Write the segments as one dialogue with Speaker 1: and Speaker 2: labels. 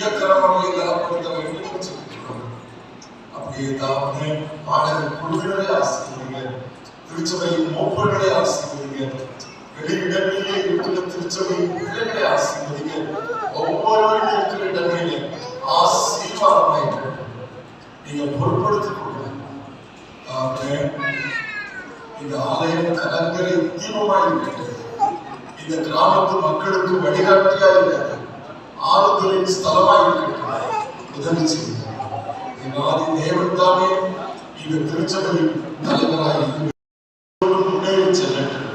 Speaker 1: இயக்கரமாக தரப்படுத்த வேண்டும் என்று சொல்கிறோம் அப்படியே தாமே ஆடல் குழுவினரை ஆசிரியங்க. திருச்சபையின் மூப்பர்களை ஆசிரியங்க. வெளியிடங்களிலே இருக்கிற திருச்சபையின் பிள்ளைகளை ஆசிரியங்க. ஒவ்வொருவரும் இருக்கிற இடங்களிலே ஆசீர்வாதமாய் நீங்க பொருட்படுத்திக் கொள்ளுங்க. இந்த ஆலயம் கலங்கரை தீபமாய் இந்த கிராமத்து மக்களுக்கு வழிகாட்டியா இருக்கிறது. ஆறுதலின் ஸ்தலமாய் திருச்சபையின் தலைவராய் இருந்து முன்னேறி செல்லட்டும்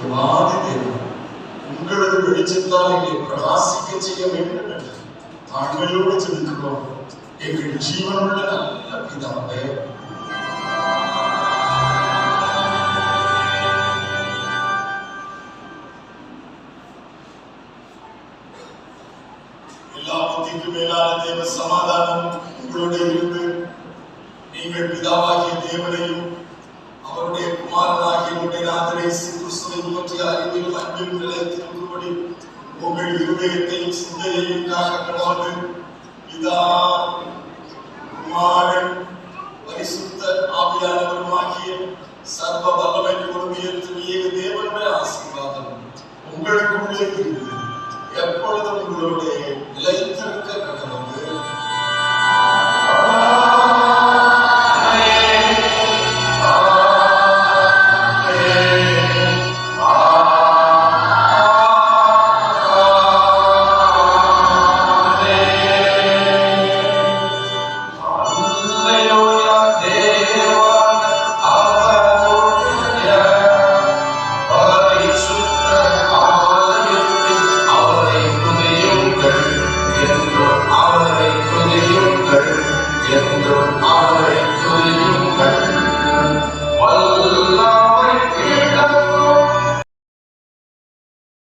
Speaker 1: என் ஆதி தேவன் உங்களது வெளிச்சத்தால் எங்களை பிரகாசிக்க செய்ய வேண்டும் என்று தாழ்மையோடு செலுத்துகிறோம் எங்கள் ஜீவனுள்ள நல்ல பிதாவே எல்லா புத்திக்கும் மேலான தேவ சமாதானம் உங்களோட இருந்து நீங்கள் பிதாவாகிய தேவனையும் அவருடைய குமாரனாகிய உடைய நாதரை கிறிஸ்துவை பற்றிய அறிவிலும் அன்பில் நிலைத்திருக்கும்படி உங்கள் இருதயத்தையும் சிந்தையையும் காக்க பிதா குமாரன் பரிசுத்த ஆவியானவருமாகிய சர்வ வல்லமை எப்பொழுதும் உங்களோடு நிலைத்திருக்க